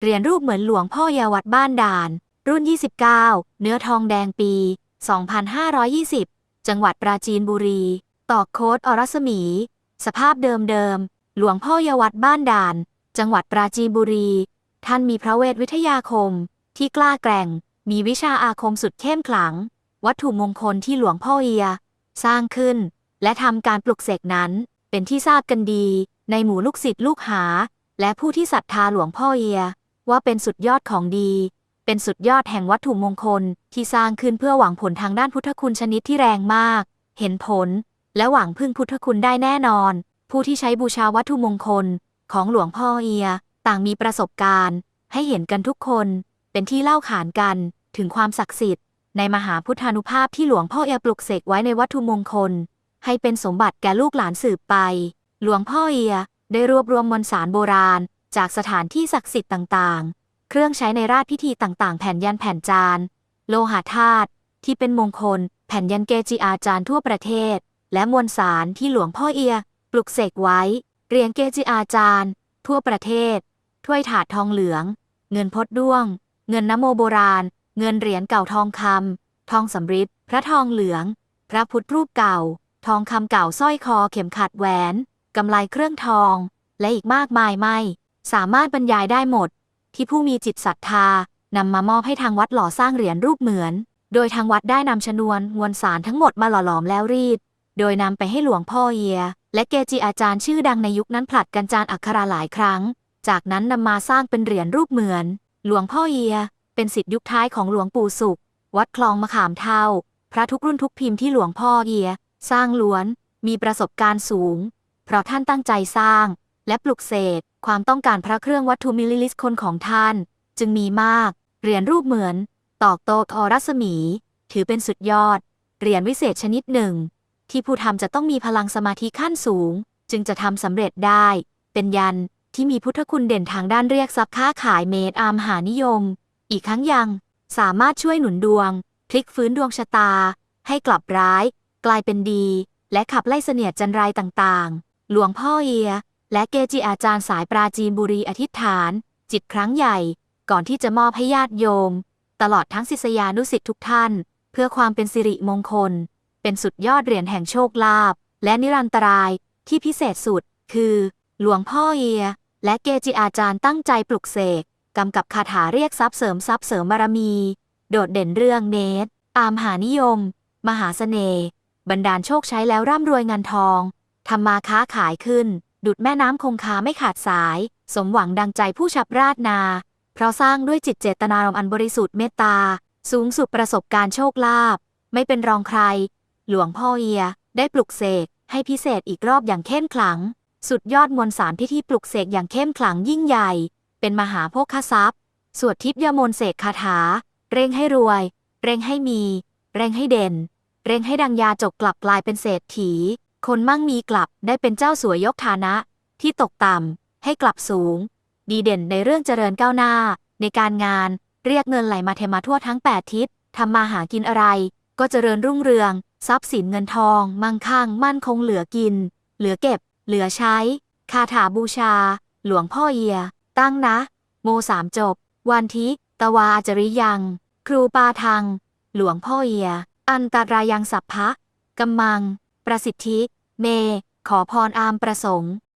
เหรียญรูปเหมือนหลวงพ่อยาวัดบ้านด่าน รุ่น 29 เนื้อทองแดงปี 2520 จังหวัดปราจีนบุรี ตอกโค้ดอรสมี สภาพเดิมๆหลวงพ่อยาวัดบ้านด่าน จังหวัดปราจีนบุรี ท่านมีพระเวทวิทยาคม ที่กล้าแกร่ง มีวิชาอาคมสุดเข้มขลัง วัตถุมงคลที่หลวงพ่อเอีย สร้างขึ้น และทำการปลุกเสกนั้น เป็นที่ทราบกันดี ในหมู่ลูกศิษย์ลูกหา และผู้ที่ศรัทธาหลวงพ่อเอีย ว่าเป็นสุดยอดของดี เป็นสุดยอดแห่งวัตถุมงคลที่สร้างขึ้นเพื่อหวังผลทางด้านพุทธคุณชนิดที่แรงมาก เห็นผล และหวังพึ่งพุทธคุณได้แน่นอน ผู้ที่ใช้บูชาวัตถุมงคลของหลวงพ่อเอีย ต่างมีประสบการณ์ ให้เห็นกันทุกคน เป็นที่เล่าขานกัน ถึงความศักดิ์สิทธิ์ ในมหาพุทธานุภาพที่หลวงพ่อเอียปลุกเสกไว้ในวัตถุมงคล ให้เป็นสมบัติแก่ลูกหลานสืบไป หลวงพ่อเอียได้รวบรวมมวลสารโบราณ จากสถานที่ศักดิ์สิทธิ์ต่างๆ เครื่องใช้ในราชพิธีต่างๆ แผ่นยันแผ่นจาน โลหะธาตุที่เป็นมงคล แผ่นยันเกจิอาจารย์ทั่วประเทศ และมวลสารที่หลวงพ่อเอีย ปลุกเสกไว้เหรียญเกจิอาจารย์ ทั่วประเทศ ถ้วยถาดทองเหลือง เงินพดด้วง เงินนโมโบราณ เงินเหรียญเก่าทองคำทองสำริดพระทองเหลือง พระพุทธรูปเก่า ทองคำเก่าสร้อยคอเข็มขัดแหวนกำไลเครื่องทอง และอีกมากมายไม่ สามารถบรรยายได้หมด ที่ผู้มีจิตศรัทธานำมามอบให้ทางวัดหล่อสร้างเหรียญรูปเหมือน โดยทางวัดได้นำชนวนมวลสารทั้งหมดมาหล่อหลอมแล้วรีด โดยนำไปให้หลวงพ่อเอีย และเกจิอาจารย์ชื่อดังในยุคนั้นผลัดกันจานอักขระหลายครั้ง จากนั้นนำมาสร้างเป็นเหรียญรูปเหมือน หลวงพ่อเอีย เป็นสิทธิยุคท้ายของหลวงปู่สุข วัดคลองมะขามเท่า พระทุกรุ่นทุกพิมพ์ที่หลวงพ่อเอีย สร้างล้วน มีประสบการณ์สูง เพราะท่านตั้งใจสร้าง และปลุกเสกความต้องการพระเครื่องวัตถุมิลลิลิตรคนของท่าน จึงมีมาก เหรียญรูปเหมือน ตอกโตทอรัศมี ถือเป็นสุดยอด เหรียญวิเศษชนิดหนึ่ง ที่ผู้ทำจะต้องมีพลังสมาธิขั้นสูง จึงจะทำสำเร็จได้ เป็นยันที่มีพุทธคุณเด่นทางด้านเรียกทรัพย์ค้าขายเมตอามหานิยม อีกทั้งยังสามารถช่วยหนุนดวง พลิกฟื้นดวงชะตา ให้กลับร้าย กลายเป็นดี และขับไล่เสนียดจันไรต่างๆ หลวงพ่อเอีย และเกจิอาจารย์สายปราจีนบุรีอธิษฐาน จิตครั้งใหญ่ ก่อนที่จะมอบให้ญาติโยม ตลอดทั้งศิษยานุสิษย์ทุกท่าน เพื่อความเป็นสิริมงคล เป็นสุดยอดเหรียญแห่งโชคลาภและนิรันตรายที่พิเศษสุด คือ หลวงพ่อเอีย และเกจิอาจารย์ตั้งใจปลุกเสกกำกับคาถาเรียกทรัพย์เสริมทรัพย์เสริมบารมี โดดเด่นเรื่องเนตอามหานิยม มหาเสน่ห์บรรดาลโชคใช้แล้วร่ำรวยเงินทองทำมาค้าขายขึ้น ดุดแม่น้ำคงคาไม่ขาดสาย สมหวังดังใจผู้ชับราดนา เพราะสร้างด้วยจิตเจตนารมณ์อันบริสุทธิ์เมตตา สูงสุดประสบการณ์โชคลาภไม่เป็นรองใคร หลวงพ่อเอีย ได้ปลุกเสก ให้พิเศษอีกรอบอย่างเข้มขลัง สุดยอดมวลสารพิธีปลุกเสกอย่างเข้มขลังยิ่งใหญ่ เป็นมหาโภคทรัพย์สวดทิพยมนเสกคาถา เร่งให้รวย เร่งให้มี เร่งให้เด่น เร่งให้ดังยาจกกลับกลายเป็นเศรษฐี คนมั่งมีกลับได้เป็นเจ้าสัวยยกฐานะ ที่ตกต่ำให้กลับสูง ดีเด่นในเรื่องเจริญก้าวหน้า ในการงานเรียกเงินไหลมาเทมาทั่วทั้ง 8 ทิศทำมาหากินอะไร ก็เจริญรุ่งเรือง ทรัพย์สินเงินทอง มั่งคั่ง มั่นคงเหลือกิน เหลือเก็บ เหลือใช้ คาถาบูชา หลวงพ่อเอีย ตั้งนะ โมสามจบ วันทิ ตวาอาจริยัง ครูปาทัง หลวงพ่อเอีย อันตรายังสัพพะกัมมัง ประสิทธิ เม ขอพรอามประสงค์